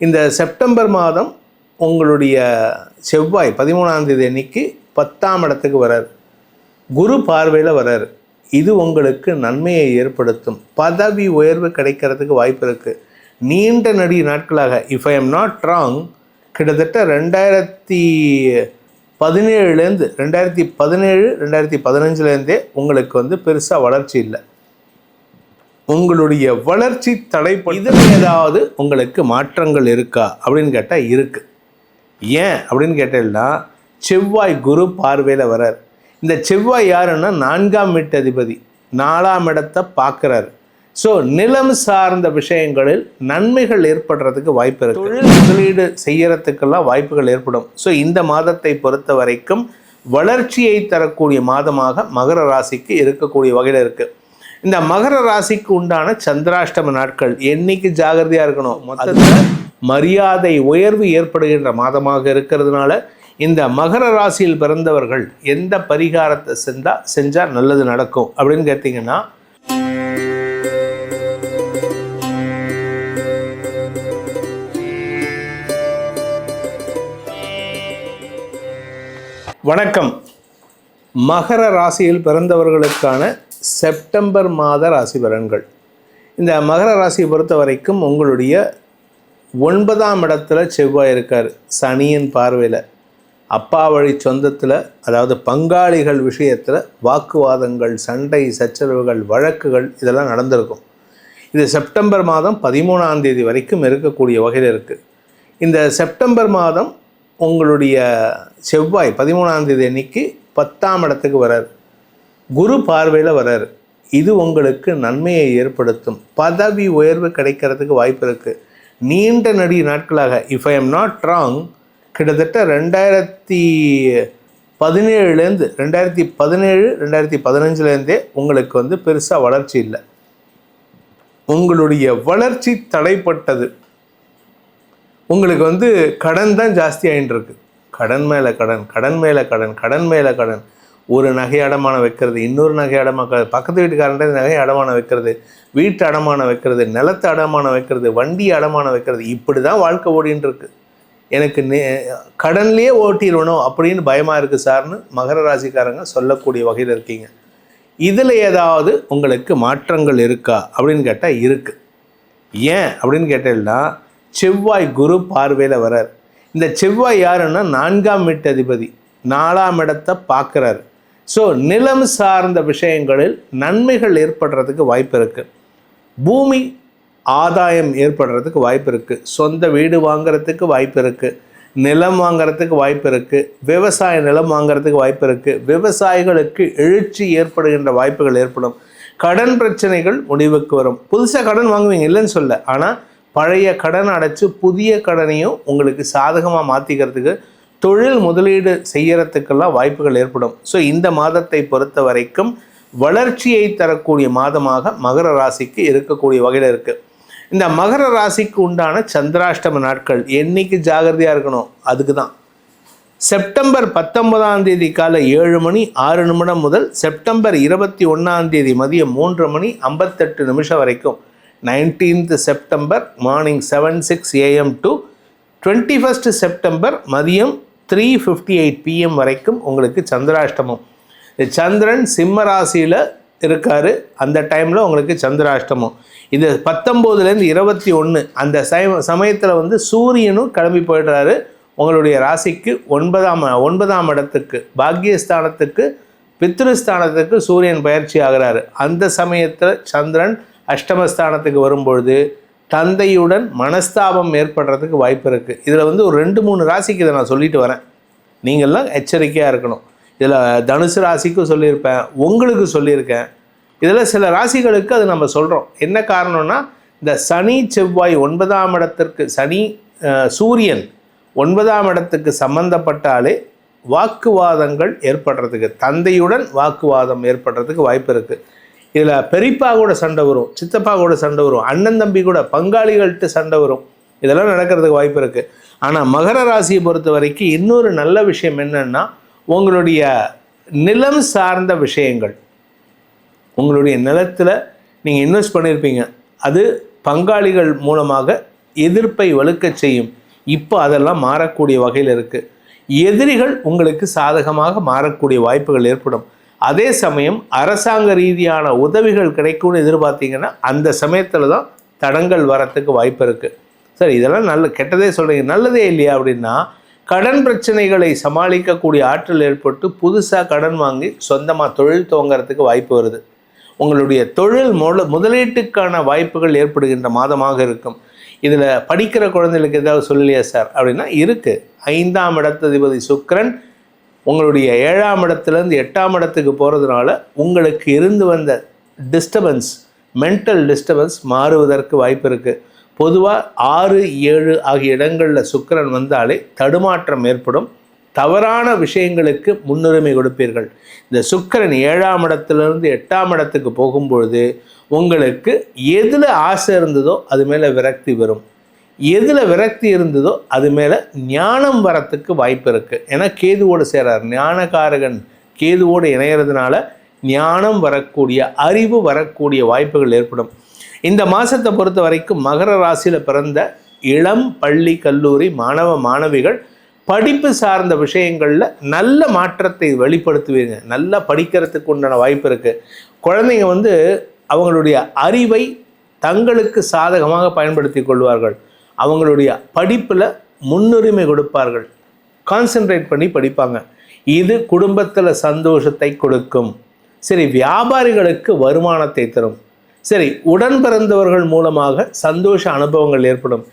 இந்த செப்டம்பர் மாதம் உங்களுடைய செவ்வாய் பதிமூணாம் தேதி அன்னைக்கு பத்தாம் இடத்துக்கு வரார். குரு பார்வையில் வரார். இது உங்களுக்கு நன்மையை ஏற்படுத்தும். பதவி உயர்வு கிடைக்கிறதுக்கு வாய்ப்பு இருக்குது நீண்ட நடி நாட்களாக if I am not wrong கிட்டத்தட்ட ரெண்டாயிரத்தி பதினேழுலேருந்து ரெண்டாயிரத்தி பதினேழு ரெண்டாயிரத்தி பதினஞ்சுலேருந்தே உங்களுக்கு வந்து பெருசாக வளர்ச்சி இல்லை. உங்களுடைய வளர்ச்சி தடைப்பட்டு இதில் ஏதாவது உங்களுக்கு மாற்றங்கள் இருக்கா அப்படின்னு கேட்டால் இருக்குது ஏன் அப்படின்னு கேட்டீங்கன்னா செவ்வாய் குரு பார்வையில் வரார் இந்த செவ்வாய் யாருன்னா நான்காம் வீட்டு அதிபதி நாலாம் இடத்தை பார்க்குறாரு. ஸோ நிலம் சார்ந்த விஷயங்களில் நன்மைகள் ஏற்படுறதுக்கு வாய்ப்பு இருக்கு. தொழில் முதலீடு செய்யறதுக்கெல்லாம் வாய்ப்புகள் ஏற்படும். ஸோ இந்த மாதத்தை பொறுத்த வரைக்கும் வளர்ச்சியை தரக்கூடிய மாதமாக மகர ராசிக்கு இருக்கக்கூடிய வகையில் இருக்குது இந்த மகர ராசிக்கு உண்டான சந்திராஷ்டம நாட்கள் என்னைக்கு ஜாகிரதையாக இருக்கணும்? மொத்தத்தில் மரியாதை உயர்வு ஏற்படுகின்ற மாதமாக இருக்கிறதுனால இந்த மகர ராசியில் பிறந்தவர்கள் எந்த பரிகாரத்தை செஞ்சால் செஞ்சால் நல்லது நடக்கும் அப்படின்னு கேட்டிங்கன்னா வணக்கம். மகர ராசியில் பிறந்தவர்களுக்கான செப்டம்பர் மாத ராசி பலன்கள். இந்த மகர ராசியை பொறுத்த வரைக்கும் உங்களுடைய ஒன்பதாம் இடத்துல செவ்வாய் இருக்கார். சனியின் பார்வையில் அப்பா வழி சொந்தத்தில் அதாவது பங்காளிகள் விஷயத்தில் வாக்குவாதங்கள் சண்டை சச்சரவுகள் வழக்குகள் இதெல்லாம் நடந்திருக்கும். இது செப்டம்பர் மாதம் பதிமூணாம் தேதி வரைக்கும் இருக்கக்கூடிய வகையில் இருக்குது இந்த செப்டம்பர் மாதம் உங்களுடைய செவ்வாய் பதிமூணாம் தேதி அன்னைக்கு பத்தாம் இடத்துக்கு வரார். குரு பார்வையில் வரார் இது உங்களுக்கு நன்மையை ஏற்படுத்தும். பதவி உயர்வு கிடைக்கிறதுக்கு வாய்ப்பு இருக்குது நீண்ட நடி நாட்களாக if I am not wrong கிட்டத்தட்ட ரெண்டாயிரத்தி பதினேழுலேருந்து ரெண்டாயிரத்தி பதினேழு ரெண்டாயிரத்தி பதினஞ்சுலேருந்தே உங்களுக்கு வந்து பெருசாக வளர்ச்சி இல்லை. உங்களுடைய வளர்ச்சி தடைப்பட்டது. உங்களுக்கு வந்து கடன் தான் ஜாஸ்தி ஆகிட்டு இருக்கு கடன் மேலே கடன் கடன் மேலே கடன் கடன் மேலே கடன். ஒரு நகை அடமானம் வைக்கிறது இன்னொரு நகை அடமாக்கிறது பக்கத்து வீட்டுக்காரன்ட்ட நகை அடமானம் வைக்கிறது வீட்டு அடமானம் வைக்கிறது நிலத்தை அடமானம் வைக்கிறது வண்டி அடமானம் வைக்கிறது இப்படி தான் வாழ்க்கை ஓடின்னு இருக்கு. எனக்கு நே கடன்லேயே ஓட்டிடணும் அப்படின்னு பயமாக இருக்குது சார்னு மகர ராசிக்காரங்க சொல்லக்கூடிய வகையில் இருக்கீங்க. இதில் ஏதாவது உங்களுக்கு மாற்றங்கள் இருக்கா அப்படின்னு கேட்டால் இருக்குது ஏன் அப்படின்னு கேட்டீங்கன்னா செவ்வாய் குரு பார்வையில் வரார் இந்த செவ்வாய் யாருன்னா நான்காம் வீட்டு அதிபதி நாலாம் இடத்தை பார்க்குறாரு. ஸோ நிலம் சார்ந்த விஷயங்களில் நன்மைகள் ஏற்படுறதுக்கு வாய்ப்பு இருக்குது பூமி ஆதாயம் ஏற்படுறதுக்கு வாய்ப்பு இருக்குது சொந்த வீடு வாங்குறதுக்கு வாய்ப்பு இருக்குது நிலம் வாங்குறதுக்கு வாய்ப்பு இருக்குது விவசாய நிலம் வாங்குறதுக்கு வாய்ப்பு இருக்குது விவசாயிகளுக்கு எழுச்சி ஏற்படுகின்ற வாய்ப்புகள் ஏற்படும். கடன் பிரச்சனைகள் முடிவுக்கு வரும். புதுசாக கடன் வாங்குவீங்க இல்லைன்னு சொல்ல. ஆனால் பழைய கடன் அடைச்சு புதிய கடனையும் உங்களுக்கு சாதகமாக மாற்றிக்கிறதுக்கு தொழில் முதலீடு செய்யறதுக்கெல்லாம் வாய்ப்புகள் ஏற்படும். ஸோ இந்த மாதத்தை பொறுத்த வரைக்கும் வளர்ச்சியை தரக்கூடிய மாதமாக மகர ராசிக்கு இருக்கக்கூடிய வகையில் இருக்குது இந்த மகர ராசிக்கு உண்டான சந்திராஷ்டம நாட்கள் என்னைக்கு ஜாகிரதையாக இருக்கணும்? அதுக்கு தான் செப்டம்பர் பத்தொன்பதாம் தேதி காலை ஏழு மணி ஆறு நிமிடம் முதல் செப்டம்பர் இருபத்தி ஒன்றாம் தேதி மதியம் மூன்று மணி ஐம்பத்தெட்டு நிமிஷம் வரைக்கும். Nineteenth September morning seven six AM to twenty first September மதியம் த்ரீ ஃபிஃப்டி எயிட் பிஎம் வரைக்கும் உங்களுக்கு சந்திராஷ்டமம். சந்திரன் சிம்ம ராசியில் இருக்கார். அந்த டைமில் உங்களுக்கு சந்திராஷ்டமம். இது பத்தொம்போதுலேருந்து இருபத்தி ஒன்று அந்த சம சமயத்தில் வந்து சூரியனும் கிளம்பி போயிடுறாரு. உங்களுடைய ராசிக்கு ஒன்பதாம் ஒன்பதாம் இடத்துக்கு பாக்கியஸ்தானத்துக்கு பித்ருஸ்தானத்துக்கு சூரியன் பயிற்சி ஆகிறாரு. அந்த சமயத்தில் சந்திரன் அஷ்டமஸ்தானத்துக்கு வரும்பொழுது தந்தையுடன் மனஸ்தாபம் ஏற்படுறதுக்கு வாய்ப்பு இருக்குது இதில் வந்து ஒரு ரெண்டு மூணு ராசிக்கு இதை நான் சொல்லிட்டு வரேன். நீங்கள்லாம் எச்சரிக்கையாக இருக்கணும். இதில் தனுசு ராசிக்கும் சொல்லியிருப்பேன் உங்களுக்கு சொல்லியிருக்கேன். இதில் சில ராசிகளுக்கு அது நம்ம சொல்கிறோம் என்ன காரணம்னா இந்த சனி செவ்வாய் ஒன்பதாம் இடத்திற்கு சனி சூரியன் ஒன்பதாம் இடத்துக்கு சம்பந்தப்பட்டாலே வாக்குவாதங்கள் ஏற்படுறதுக்கு தந்தையுடன் வாக்குவாதம் ஏற்படுறதுக்கு வாய்ப்பு இருக்குது இதில் பெரியப்பா கூட சண்டை வரும் சித்தப்பா கூட சண்டை வரும் அண்ணன் தம்பி கூட பங்காளிகள்கிட்ட சண்டை வரும். இதெல்லாம் நடக்கிறதுக்கு வாய்ப்பு இருக்குது ஆனால் மகர ராசியை பொறுத்த வரைக்கும் இன்னொரு நல்ல விஷயம் என்னன்னா உங்களுடைய நிலம் சார்ந்த விஷயங்கள். உங்களுடைய நிலத்தில் நீங்கள் இன்வெஸ்ட் பண்ணியிருப்பீங்க அது பங்காளிகள் மூலமாக எதிர்ப்பை வலுக்கச் செய்யும். இப்போ அதெல்லாம் மாறக்கூடிய வகையில் இருக்குது எதிரிகள் உங்களுக்கு சாதகமாக மாறக்கூடிய வாய்ப்புகள் ஏற்படும். அதே சமயம் அரசாங்க ரீதியான உதவிகள் கிடைக்கும்னு எதிர்பார்த்தீங்கன்னா அந்த சமயத்தில் தான் தடங்கள் வரத்துக்கு வாய்ப்பு இருக்குது சரி இதெல்லாம் நல்ல கெட்டதே சொல்கிறீங்க நல்லதே இல்லையா அப்படின்னா கடன் பிரச்சனைகளை சமாளிக்கக்கூடிய ஆற்றல் ஏற்பட்டு புதுசாக கடன் வாங்கி சொந்தமாக தொழில் துவங்குறதுக்கு வாய்ப்பு வருது. உங்களுடைய தொழில் முல முதலீட்டுக்கான வாய்ப்புகள் ஏற்படுகின்ற மாதமாக இருக்கும். இதில் படிக்கிற குழந்தைகளுக்கு ஏதாவது சொல்லலையா சார்? அப்படின்னா இருக்குது ஐந்தாம் இடத்ததிபதி சுக்கரன் உங்களுடைய ஏழாம் இடத்துலேருந்து எட்டாம் இடத்துக்கு போகிறதுனால உங்களுக்கு இருந்து வந்த டிஸ்டர்பன்ஸ் மென்டல் டிஸ்டர்பன்ஸ் மாறுவதற்கு வாய்ப்பு இருக்குது பொதுவாக ஆறு ஏழு ஆகிய இடங்களில் சுக்கிரன் வந்தாலே தடுமாற்றம் ஏற்படும். தவறான விஷயங்களுக்கு முன்னுரிமை கொடுப்பீர்கள். இந்த சுக்கரன் ஏழாம் இடத்துலேருந்து எட்டாம் இடத்துக்கு போகும்பொழுது உங்களுக்கு எதில் ஆசை இருந்ததோ அது மேலே விரக்தி வரும். எதில் விரக்தி இருந்ததோ அது மேலே ஞானம் வரத்துக்கு வாய்ப்பு இருக்குது ஏன்னா கேதுவோடு சேரார். ஞானகாரகன் கேதுவோடு இணையிறதுனால ஞானம் வரக்கூடிய அறிவு வரக்கூடிய வாய்ப்புகள் ஏற்படும். இந்த மாதத்தை பொறுத்த வரைக்கும் மகர ராசியில் பிறந்த இளம் பள்ளி கல்லூரி மாணவ மாணவிகள் படிப்பு சார்ந்த விஷயங்களில் நல்ல மாற்றத்தை வெளிப்படுத்துவீங்க. நல்லா படிக்கிறதுக்கு உண்டான வாய்ப்பு இருக்குது குழந்தைங்க வந்து அவங்களுடைய அறிவை தங்களுக்கு சாதகமாக பயன்படுத்தி கொள்வார்கள். அவங்களுடைய படிப்பில் முன்னுரிமை கொடுப்பார்கள். கான்சென்ட்ரேட் பண்ணி படிப்பாங்க. இது குடும்பத்தில் சந்தோஷத்தை கொடுக்கும். சரி வியாபாரிகளுக்கு வருமானத்தை தரும். சரி உடன் பிறந்தவர்கள் மூலமாக சந்தோஷ அனுபவங்கள் ஏற்படும்.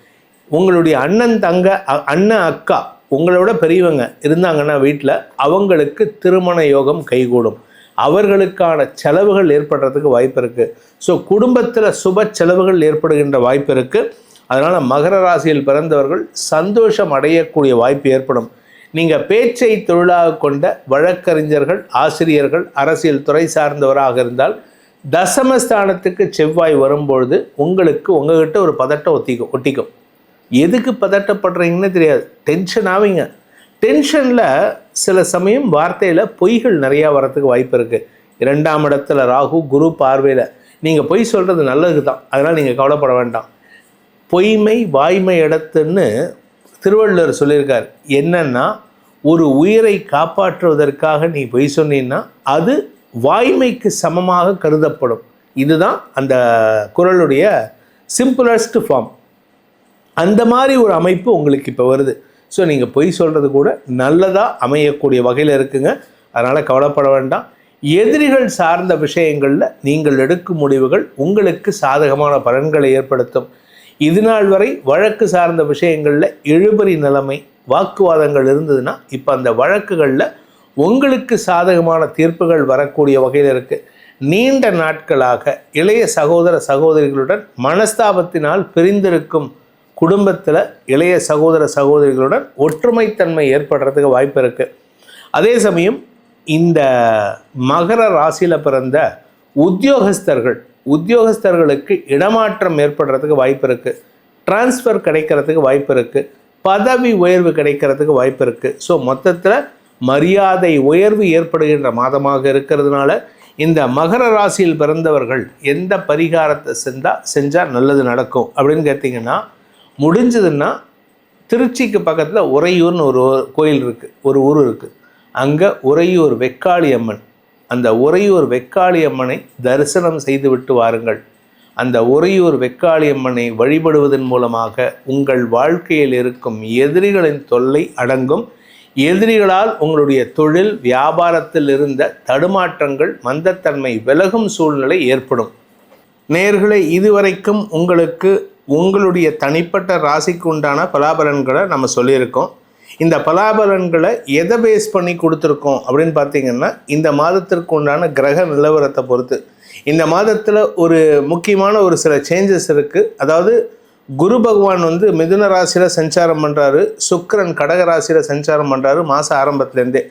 உங்களுடைய அண்ணன் தங்க அண்ணன் அக்கா உங்களோட பெரியவங்க இருந்தாங்கன்னா வீட்டில் அவங்களுக்கு திருமண யோகம் கைகூடும். அவர்களுக்கான செலவுகள் ஏற்படுறதுக்கு வாய்ப்பு இருக்குது ஸோ குடும்பத்தில் சுப செலவுகள் ஏற்படுகின்ற வாய்ப்பு இருக்குது அதனால் மகர ராசியில் பிறந்தவர்கள் சந்தோஷம் அடையக்கூடிய வாய்ப்பு ஏற்படும். நீங்கள் பேச்சை தொழிலாக கொண்ட வழக்கறிஞர்கள் ஆசிரியர்கள் அரசியல் துறை சார்ந்தவராக இருந்தால் தசமஸ்தானத்துக்கு செவ்வாய் வரும்பொழுது உங்களுக்கு உங்ககிட்ட ஒரு பதட்டம் ஒத்திக்கும் ஒட்டிக்கும். எதுக்கு பதட்டப்படுறீங்கன்னு தெரியாது. டென்ஷன் ஆவீங்க. டென்ஷனில் சில சமயம் வார்த்தையில் பொய்கள் நிறையா வரத்துக்கு வாய்ப்பு இருக்குது இரண்டாம் இடத்துல ராகு குரு பார்வையில். நீங்கள் பொய் சொல்கிறது நல்லது தான் அதனால் நீங்கள் கவலைப்பட வேண்டாம். பொய்மை வாய்மை இடத்துன்னு திருவள்ளுவர் சொல்லியிருக்கார். என்னன்னா ஒரு உயிரை காப்பாற்றுவதற்காக நீ பொய் சொன்னீன்னா அது வாய்மைக்கு சமமாக கருதப்படும். இதுதான் அந்த குறளுடைய சிம்பிளஸ்ட் ஃபார்ம் அந்த மாதிரி ஒரு அமைப்பு உங்களுக்கு இப்போ வருது. ஸோ நீங்கள் பொய் சொல்கிறது கூட நல்லதாக அமையக்கூடிய வகையில் இருக்குங்க. அதனால் கவலைப்பட வேண்டாம். எதிரிகள் சார்ந்த விஷயங்களில் நீங்கள் எடுக்கும் முடிவுகள் உங்களுக்கு சாதகமான பலன்களை ஏற்படுத்தும். இது நாள் வரை வழக்கு சார்ந்த விஷயங்களில் எழுபறி நிலைமை வாக்குவாதங்கள் இருந்ததுன்னா இப்போ அந்த வழக்குகளில் உங்களுக்கு சாதகமான தீர்ப்புகள் வரக்கூடிய வகையில் இருக்குது நீண்ட நாட்களாக இளைய சகோதர சகோதரிகளுடன் மனஸ்தாபத்தினால் பிரிந்திருக்கும் குடும்பத்தில் இளைய சகோதர சகோதரிகளுடன் ஒற்றுமைத்தன்மை ஏற்படுறதுக்கு வாய்ப்பு இருக்குது அதே சமயம் இந்த மகர ராசியில் பிறந்த உத்தியோகஸ்தர்கள் உத்தியோகஸ்தர்களுக்கு இடமாற்றம் ஏற்படுறதுக்கு வாய்ப்பு இருக்குது டிரான்ஸ்ஃபர் கிடைக்கிறதுக்கு வாய்ப்பு இருக்குது பதவி உயர்வு கிடைக்கிறதுக்கு வாய்ப்பு இருக்குது ஸோ மொத்தத்தில் மரியாதை உயர்வு ஏற்படுகின்ற மாதமாக இருக்கிறதுனால இந்த மகர ராசியில் பிறந்தவர்கள் எந்த பரிகாரத்தை செஞ்சால் செஞ்சால் நல்லது நடக்கும் அப்படின்னு கேட்டிங்கன்னா முடிஞ்சதுன்னா திருச்சிக்கு பக்கத்தில் உறையூர்னு ஒரு கோயில் இருக்குது ஒரு ஊர் இருக்குது அங்கே உறையூர் வெக்காளி அம்மன் அந்த உறையூர் வெக்காளியம்மனை தரிசனம் செய்துவிட்டு வாருங்கள். அந்த உறையூர் வெக்காளியம்மனை வழிபடுவதன் மூலமாக உங்கள் வாழ்க்கையில் இருக்கும் எதிரிகளின் தொல்லை அடங்கும். எதிரிகளால் உங்களுடைய தொழில் வியாபாரத்தில் இருந்த தடுமாற்றங்கள் மந்தத்தன்மை விலகும் சூழ்நிலை ஏற்படும். நேர்களை இதுவரைக்கும் உங்களுக்கு உங்களுடைய தனிப்பட்ட ராசிக்கு உண்டான பலாபலன்களை நம்ம சொல்லியிருக்கோம். இந்த பலாபலன்களை எதை பேஸ் பண்ணி கொடுத்துருக்கோம் அப்படின்னு பார்த்தீங்கன்னா இந்த மாதத்திற்கு உண்டான கிரக நிலவரத்தை பொறுத்து. இந்த மாதத்தில் ஒரு முக்கியமான ஒரு சில சேஞ்சஸ் இருக்குது அதாவது குரு பகவான் வந்து மிதுன ராசியில் சஞ்சாரம் பண்ணுறாரு சுக்கிரன் கடக ராசியில் சஞ்சாரம் பண்ணுறாரு மாத ஆரம்பத்துலேருந்தே.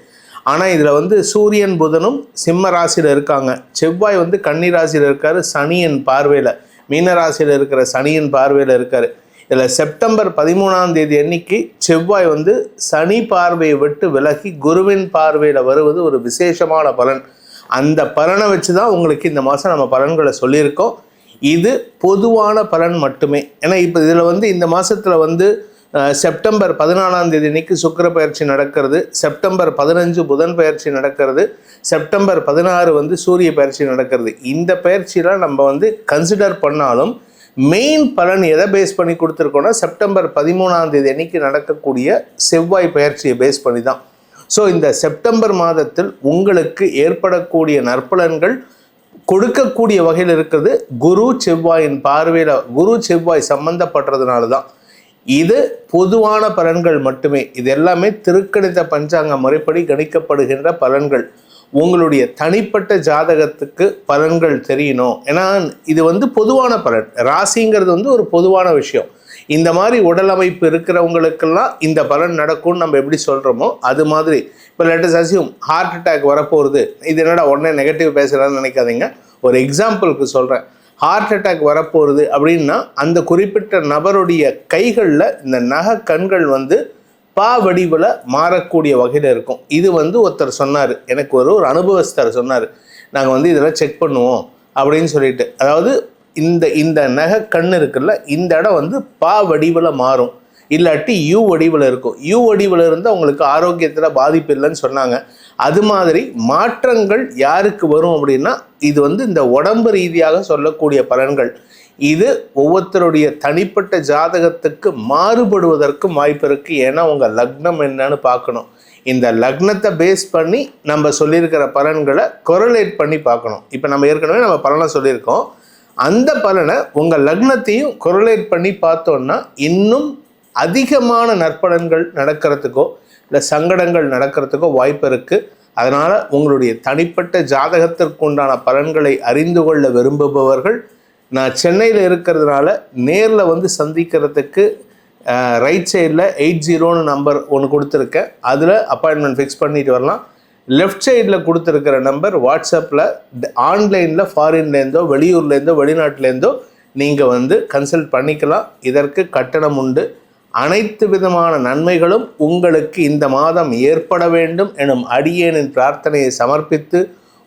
ஆனால் இதில் வந்து சூரியன் புதனும் சிம்ம ராசியில் இருக்காங்க. செவ்வாய் வந்து கன்னி ராசியில் இருக்கார் சனியின் பார்வையில் மீன ராசியில் இருக்கிற சனியின் பார்வையில் இருக்கார். இதில் செப்டம்பர் பதிமூணாம் தேதி அன்னைக்கு செவ்வாய் வந்து சனி பார்வையை விட்டு விலகி குருவின் பார்வையில் வருவது ஒரு விசேஷமான பலன். அந்த பலனை வச்சு தான் உங்களுக்கு இந்த மாதம் நம்ம பலன்களை சொல்லியிருக்கோம். இது பொதுவான பலன் மட்டுமே. ஏன்னா இப்போ இதில் வந்து இந்த மாதத்தில் வந்து செப்டம்பர் பதினாலாம் தேதி அன்னைக்கு சுக்கிர பயிற்சி நடக்கிறது. செப்டம்பர் பதினஞ்சு புதன் பயிற்சி நடக்கிறது. செப்டம்பர் பதினாறு வந்து சூரிய பயிற்சி நடக்கிறது. இந்த பயிற்சியெலாம் நம்ம வந்து கன்சிடர் பண்ணாலும் மெயின் பலன் எதை பேஸ் பண்ணி கொடுத்துருக்கோன்னா செப்டம்பர் பதிமூணாம் தேதி அன்னைக்கு நடக்கக்கூடிய செவ்வாய் பயிற்சியை பேஸ் பண்ணி தான். ஸோ இந்த செப்டம்பர் மாதத்தில் உங்களுக்கு ஏற்படக்கூடிய நற்பலன்கள் கொடுக்கக்கூடிய வகையில் இருக்கிறது குரு செவ்வாயின் பார்வையில் குரு செவ்வாய் சம்பந்தப்படுறதுனால தான். இது பொதுவான பலன்கள் மட்டுமே. இது எல்லாமே திருக்கணித பஞ்சாங்க முறைப்படி கணிக்கப்படுகின்ற பலன்கள். உங்களுடைய தனிப்பட்ட ஜாதகத்துக்கு பலன்கள் தெரியணும். ஏன்னா இது வந்து பொதுவான பலன். ராசிங்கிறது வந்து ஒரு பொதுவான விஷயம். இந்த மாதிரி உடல் அமைப்பு இருக்கிறவங்களுக்கெல்லாம் இந்த பலன் நடக்கும்னு நம்ம எப்படி சொல்கிறோமோ அது மாதிரி. இப்போ லெட்டஸ் அசியூம் ஹார்ட் அட்டாக் வரப்போகிறது இது என்னடா உடனே நெகட்டிவ் பேசுகிறான்னு நினைக்காதீங்க. ஒரு எக்ஸாம்பிளுக்கு சொல்கிறேன் ஹார்ட் அட்டாக் வரப்போகிறது அப்படின்னா அந்த குறிப்பிட்ட நபருடைய கைகளில் இந்த நகை கண்கள் வந்து பா வடிவில் மாறக்கூடிய வகையில் இருக்கும். இது வந்து ஒருத்தர் சொன்னார். எனக்கு ஒரு ஒரு அனுபவஸ்தர் சொன்னார். நாங்கள் வந்து இதெல்லாம் செக் பண்ணுவோம். அப்படின்னு சொல்லிட்டு. அதாவது இந்த இந்த நகை கண் இருக்குல்ல இந்த இடம் வந்து பா வடிவில் மாறும். இல்லாட்டி யூ வடிவில் இருக்கும். யூ வடிவில் இருந்தால் உங்களுக்கு ஆரோக்கியத்தில் பாதிப்பு இல்லைன்னு சொன்னாங்க. அது மாதிரி மாற்றங்கள் யாருக்கு வரும் அப்படின்னா இது வந்து இந்த உடம்பு ரீதியாக சொல்லக்கூடிய பலன்கள். இது ஒவ்வொருத்தருடைய தனிப்பட்ட ஜாதகத்துக்கு மாறுபடுவதற்கும் வாய்ப்பு இருக்குது ஏன்னா உங்கள் லக்னம் என்னன்னு பார்க்கணும். இந்த லக்னத்தை பேஸ் பண்ணி நம்ம சொல்லியிருக்கிற பலன்களை கொரலேட் பண்ணி பார்க்கணும். இப்போ நம்ம ஏற்கனவே நம்ம பலனை சொல்லியிருக்கோம். அந்த பலனை உங்கள் லக்னத்தையும் கொரலேட் பண்ணி பார்த்தோன்னா இன்னும் அதிகமான நற்பலன்கள் நடக்கிறதுக்கோ இல்லை சங்கடங்கள் நடக்கிறதுக்கோ வாய்ப்பு இருக்குது அதனால் உங்களுடைய தனிப்பட்ட ஜாதகத்திற்கு உண்டான பலன்களை அறிந்து கொள்ள விரும்புபவர்கள் நான் சென்னையில் இருக்கிறதுனால நேரில் வந்து சந்திக்கிறதுக்கு ரைட் சைடில் எயிட் ஜீரோன்னு நம்பர் ஒன்று கொடுத்துருக்கேன். அதில் அப்பாயின்மெண்ட் ஃபிக்ஸ் பண்ணிட்டு வரலாம். லெஃப்ட் சைடில் கொடுத்துருக்கிற நம்பர் வாட்ஸ்அப்பில் ஆன்லைனில் ஃபாரின்லேருந்தோ வெளியூர்லேருந்தோ வெளிநாட்டிலேருந்தோ நீங்கள் வந்து கன்சல்ட் பண்ணிக்கலாம். இதற்கு கட்டணம் உண்டு. அனைத்து விதமான நன்மைகளும் உங்களுக்கு இந்த மாதம் ஏற்பட வேண்டும் எனும் அடியேனின் பிரார்த்தனையை சமர்ப்பித்து